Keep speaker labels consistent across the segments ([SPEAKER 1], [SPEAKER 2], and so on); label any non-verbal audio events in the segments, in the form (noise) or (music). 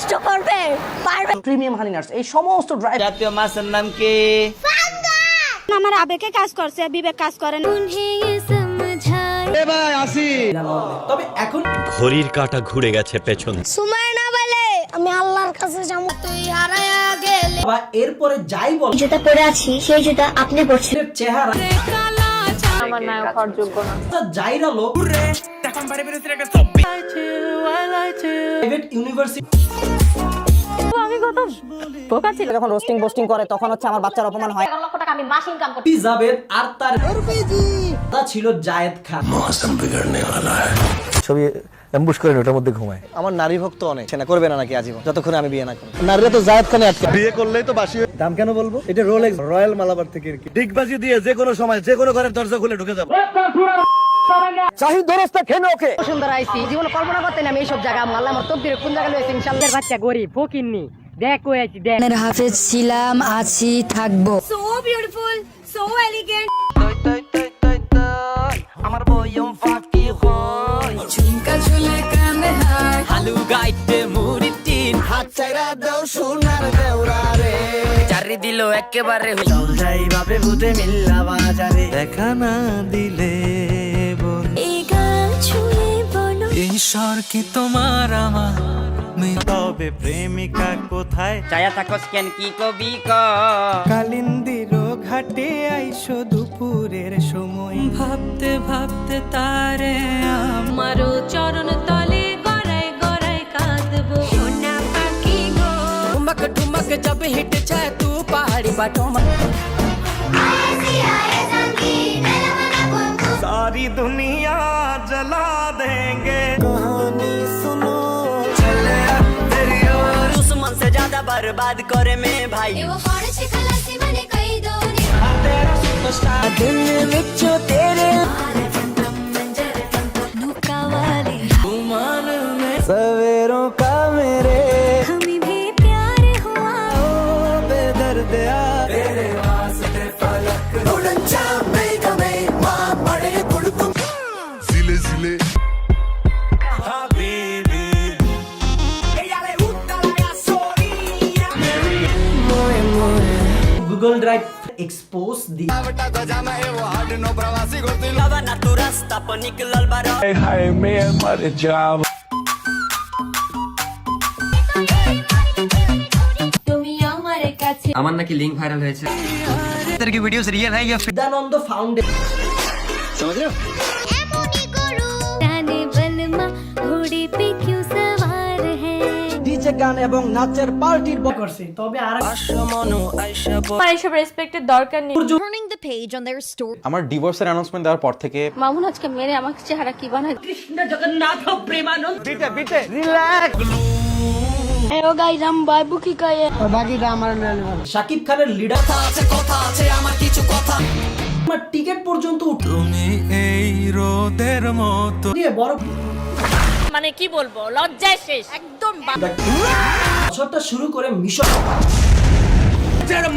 [SPEAKER 1] কষ্ট করবে? পারবে?
[SPEAKER 2] প্রিমিয়াম হানি নাটস এই সমস্ত ড্রাই
[SPEAKER 3] জাতীয় মাছের নাম কি?
[SPEAKER 1] আমার আবেগে কাজ করছে বিবেক কাজ করে না।
[SPEAKER 3] তবে এখন
[SPEAKER 4] ঘড়ির কাটা ঘুরে গেছে পেছনে।
[SPEAKER 1] সময় না বলে আমি আল্লাহর কাছে যাব। তুই হারায়া গেলে।
[SPEAKER 3] বা এরপরে যাই বল।
[SPEAKER 1] যেটা পরে আছি সেই জুতা আপনি পড়ছেন।
[SPEAKER 3] এর চেহারা
[SPEAKER 5] আমার নায়ক হওয়ার যোগ্য না।
[SPEAKER 3] যাইরা লোক প্রাইভেট ইউনিভার্সিটি
[SPEAKER 5] আমি কত বোকা ছিল
[SPEAKER 2] যখন রোস্টিং পোস্টিং করে তখন হচ্ছে আমার বাচ্চার অপমান হয়।
[SPEAKER 3] জাবেদ আর তার দাদা ছিল জায়েদ খান।
[SPEAKER 6] ছবি অ্যাম্বুশ করেন ওটার মধ্যে ঘুমায়।
[SPEAKER 2] আমার নারী ভক্ত অনেক সেনা করবে না নাকি আজীবন যতক্ষণ আমি বিয়ে না করি
[SPEAKER 6] নারীরা তো জায়েদ খানে আটকে বিয়ে করলেই তো বাসি দাম কেন বলব? এটা রোলেক্স রয়্যাল মালাবার থেকে আর কি। ডিগবাজি দিয়ে যে কোনো সময় যে কোনো ঘরের দরজা খুলে ঢুকে যাব।
[SPEAKER 2] চাহিদ দরস্তা খেয়ে ওকে।
[SPEAKER 7] সুন্দর আইছি জীবন কল্পনা করতে আমি এইসব জায়গা আল্লাহ আমার তকদিরে কোন জায়গায় লইছি ইনশাআল্লাহ। বাচ্চা গরিব ফকিরনি দেখ কই আছি দেখ।
[SPEAKER 8] হাফেজ ছিলাম আছি থাকব।
[SPEAKER 1] সো বিউটিফুল সো এলিগেন্ট
[SPEAKER 3] আলু গাইতে মুড়ি টিন। হাত চাইরা দাও সোনার দেওরারে চারি দিল একেবারে যাই বাপে ভূতে মিল্লা বাজারে। দেখা না দিলে। ঈশ্বর কি তোমার আমার?
[SPEAKER 6] তবে প্রেমিকা কোথায়?
[SPEAKER 3] চায়া থাকস কেন কি কবি ক?
[SPEAKER 6] কালিন্দির ঘাটে আইসো দুপুরের সময়।
[SPEAKER 3] ভাবতে ভাবতে তারে
[SPEAKER 1] আমারও চরণ তলে গড়াই গড়াই কাঁদবো। সোনা পাখি গো।
[SPEAKER 3] ঠুমক
[SPEAKER 6] ঠুমক জব হিট ছায় তু পাহাড়ি
[SPEAKER 3] বাটমা সারি দুনিয়া बर्बाद करे हाँ, में भाई। तेरे एक्सपोज दी बाबा ना तू रास्ता पर निकलल बारा
[SPEAKER 1] তুমি আমার কাছে
[SPEAKER 9] আমার নাকি লিঙ্ক ভাইরাল হয়েছে
[SPEAKER 3] বিদ্যানন্দ ফাউন্ডেশন
[SPEAKER 2] ডিজে গান এবং নাচের পার্টির
[SPEAKER 3] করছে তবে আর
[SPEAKER 5] আমার এইসব রেসপেক্টের দরকার নেই
[SPEAKER 1] turning the page on their story
[SPEAKER 10] আমার ডিভোর্সের অ্যানাউন্সমেন্ট দেওয়ার পর থেকে
[SPEAKER 5] মামুন আজকে মেরে আমাকে চেহারা কি বানায়
[SPEAKER 1] हेलो गाइस हम बाबू की कहे
[SPEAKER 3] শাকিব খানের লিডার আছে কথা আছে আমার কিছু কথা আমার টিকিট পর্যন্ত তুমি এই রোদের মতো দিয়ে বড়
[SPEAKER 5] মানে কি বলবো লজ্জায় শেষ একদম বা-
[SPEAKER 3] বছরটা শুরু করে মিশন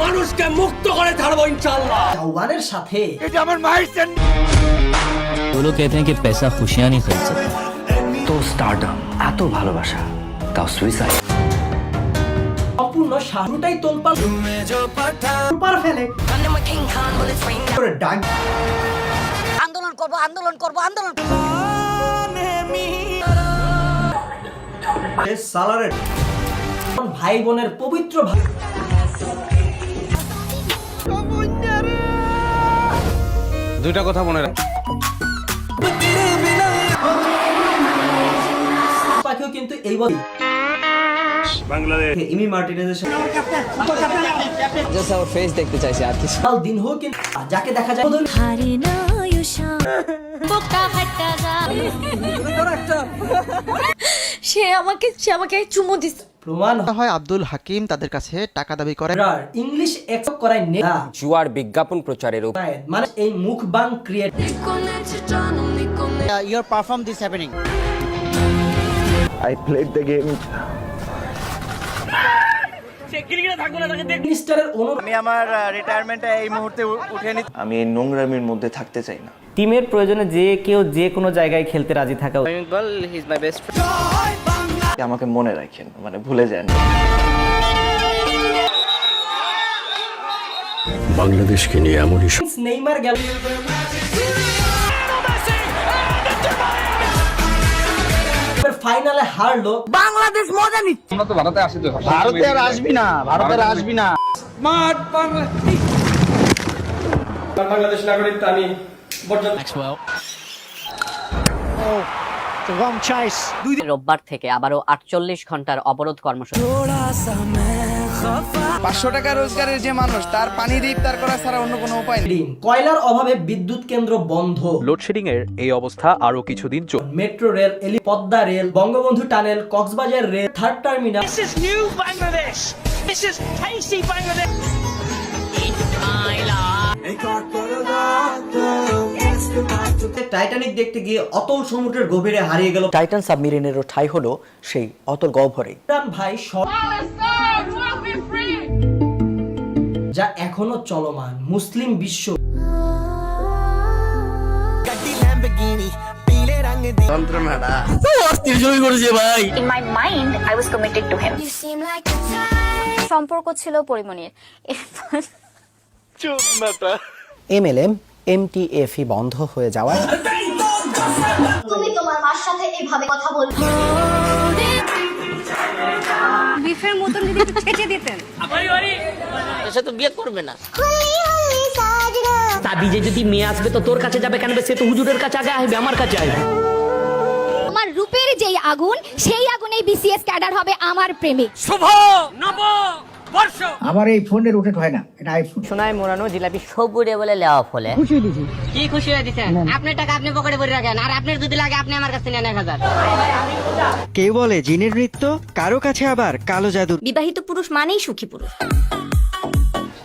[SPEAKER 3] মানুষকে মুক্ত করে ছাড়বো ইনশাআল্লাহ জাওয়ানের সাথে
[SPEAKER 9] वो लोग कहते हैं कि पैसा खुशियां नहीं खरीद सकता
[SPEAKER 4] তো স্টারডম এত ভালোবাসা তাও সুইসাইড
[SPEAKER 3] সম্পূর্ণ শাহরুটাই তোলপা সুপার ফেলে করে ডাক
[SPEAKER 7] আন্দোলন করব আন্দোলন করব আন্দোলন
[SPEAKER 3] ভাই বোনের পবিত্র ভাই
[SPEAKER 10] দুইটা কথা মনে রাখ।
[SPEAKER 3] পাখিও কিন্তু এই বছর বাংলাদেশ। ইমি মার্টিনেজের সাথে
[SPEAKER 9] ওর ফেস দেখতে চাইছি আর কিছু।
[SPEAKER 3] কাল দিন হোক কিন্তু যাকে দেখা যায় (laughs)
[SPEAKER 1] না
[SPEAKER 5] সে আমাকে সে আমাকে চুমু দিচ্ছে
[SPEAKER 3] প্রমাণ
[SPEAKER 2] হয় আব্দুল হাকিম তাদের কাছে টাকা দাবি করে
[SPEAKER 3] ইংলিশ এক করাই নেতা
[SPEAKER 9] জুয়ার বিজ্ঞাপন প্রচারের
[SPEAKER 3] মানে এই মুখ বাং create
[SPEAKER 2] your perform this happening
[SPEAKER 6] I played the game.
[SPEAKER 3] মিনিস্টারের অনুরোধ
[SPEAKER 6] আমি আমার রিটায়ারমেন্টে এই মুহূর্তে উঠে নিচ্ছি আমি এই নোংরামির মধ্যে থাকতে চাই না।
[SPEAKER 2] টিমের প্রয়োজনে যে কেউ যে কোনো জায়গায় খেলতে রাজি থাকা
[SPEAKER 9] ইকবাল হি মাই বেস্ট আমাকে মনে রাখেন? মানে ভুলে যান।
[SPEAKER 4] বাংলাদেশকে নিয়ে এমনই
[SPEAKER 3] নেইমার গেল। ফাইনালে হারলো। বাংলাদেশ মজা নিচ্ছে।
[SPEAKER 11] ভারতে আর আসবি না ভারতে আর আসবি না।
[SPEAKER 3] রোববার থেকে আবারও আটচল্লিশ ঘণ্টার অবরোধ কর্মসূচি।
[SPEAKER 12] পাঁচশো টাকা রোজগারের যে মানুষ তার পানি দিয়ে ইফতার করা ছাড়া অন্য কোনো উপায় নেই।
[SPEAKER 3] কয়লার অভাবে বিদ্যুৎ কেন্দ্র বন্ধ।
[SPEAKER 10] লোডশেডিং এর এই অবস্থা আরও কিছুদিন চলবে
[SPEAKER 3] মেট্রো রেল এলি Padma rail Bangabandhu tunnel Cox's Bazar rail third terminal. Titanic দেখতে গিয়ে অতল সমুদ্রের গভীরে হারিয়ে গেল।
[SPEAKER 11] টাইটান সাবমেরিনেরও ঠাই হলো সেই অতল গহ্বরে
[SPEAKER 3] ভাই সব যা এখনও চলমান মুসলিম বিশ্ব।
[SPEAKER 13] In my mind I was committed সম্পর্ক ছিল পরিমণির
[SPEAKER 11] এমএলএম এমটিএফই বন্ধ হয়ে যাওয়ায়
[SPEAKER 13] তুমি তোমার মার সাথে এভাবে কথা বলবে বিফের মতন যদি একটু ছেঁচে দিতেন।
[SPEAKER 12] সে তো বিয়ে করবে না।
[SPEAKER 3] তাবিজে যদি মেয়ে আসবে তো তোর কাছে যাবে কেন সে তো হুজুরের কাছে আগে আসবে আমার কাছে আসবে।
[SPEAKER 13] আমার রূপের যেই আগুন সেই আগুনে বিসিএস ক্যাডার হবে আমার প্রেমিক।
[SPEAKER 11] আমার এই ফোনের রোটেট হয় না এটা আইফোন
[SPEAKER 3] সোনায় মোড়ানো জিলাপি সবুরে বলে লেওয়া ফলে। খুশি দিছি কি খুশি হয়ে দিছেন? আপনার টাকা আপনি পকেটে ভরে রাখেন আর আপনার যদি লাগে আপনি আমার কাছে নেন এক হাজার।
[SPEAKER 11] কেউ বলে জিনের নৃত্য কারও কাছে আবার কালো জাদুর
[SPEAKER 13] বিবাহিত পুরুষ মানেই সুখী পুরুষ।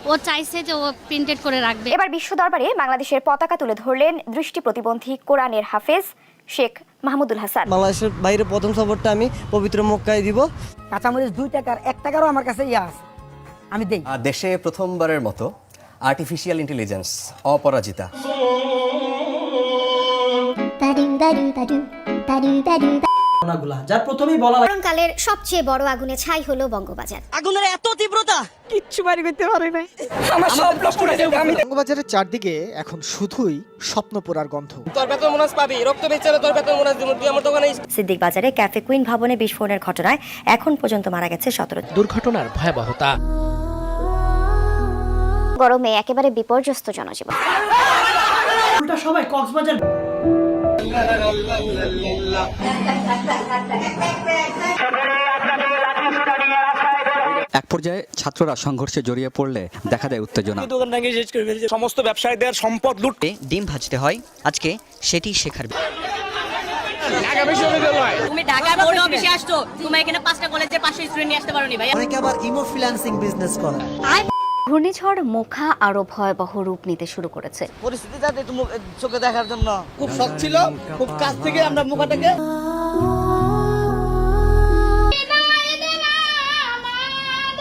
[SPEAKER 13] ও চাইছে যে ও প্রিন্টেড করে রাখবে।
[SPEAKER 14] এবার বিশ্ব দরবারে বাংলাদেশের পতাকা তুলে ধরলেন দৃষ্টি প্রতিবন্ধী কোরআনের হাফেজ শেখ মাহমুদুল হাসান।
[SPEAKER 11] বাংলাদেশের বাইরে প্রথম সফরটা আমি পবিত্র মক্কায় দিব।
[SPEAKER 3] কাঁচামরিচ দুই টাকার এক টাকারও আমার কাছে ইয়া আছে। আমি দেই।
[SPEAKER 9] দেশে প্রথমবারের মতো আর্টিফিশিয়াল ইন্টেলিজেন্স অপরাজিতা।
[SPEAKER 3] ঘটনাগুলা যার প্রথমেই বলা লাগে।
[SPEAKER 13] কালের সবচেয়ে বড় আগুনে ছাই হলো বঙ্গবাজার।
[SPEAKER 3] আগুনের এত তীব্রতা! কিচ্ছু বাড়ি করতে পারে নাই। আমার সব পুড়ে যাবে। আমি
[SPEAKER 11] বঙ্গবাজারের চারদিকে এখন শুধুই স্বপ্ন পোড়ার গন্ধ।
[SPEAKER 12] তোর বেতন মোনাজ পাবি রক্ত বেচারে তোর বেতন মোনাজ দিব তুই আমার দোকানে
[SPEAKER 14] সিদ্দিক বাজারে ক্যাফে কুইন ভবনে বিস্ফোরণের ঘটনায় এখন পর্যন্ত মারা গেছে সতেরো
[SPEAKER 11] দুর্ঘটনার ভয়াবহতা।
[SPEAKER 13] গরমে একেবারে বিপর্যস্ত জনজীবন।
[SPEAKER 3] উল্টা সবাই কক্সবাজার
[SPEAKER 4] এক পর্যায়ে ছাত্ররা সংঘর্ষে জড়িয়ে পড়লে দেখা দেয় উত্তেজনা।
[SPEAKER 12] সমস্ত ব্যবসায়ীদের সম্পদ লুট।
[SPEAKER 9] ডিম ভাজতে হয় আজকে সেটি শেখার
[SPEAKER 3] তুমি ঢাকা বোর্ড অফিসে আসছো তুমি এখানে পাঁচটা কলেজে পাঁচশো স্টুডেন্ট নিয়ে আসতে পারোনি ভাই।
[SPEAKER 11] অনেকে আবার ইমো ফ্রিল্যান্সিং বিজনেস করে
[SPEAKER 14] ঘূর্ণিঝড় মোখা আরও ভয়াবহ রূপ নিতে শুরু করেছে।
[SPEAKER 11] পরিস্থিতি যাতে চোখে দেখার জন্য। খুব শখ ছিল খুব কাছ থেকে আমরা মুখাটাকে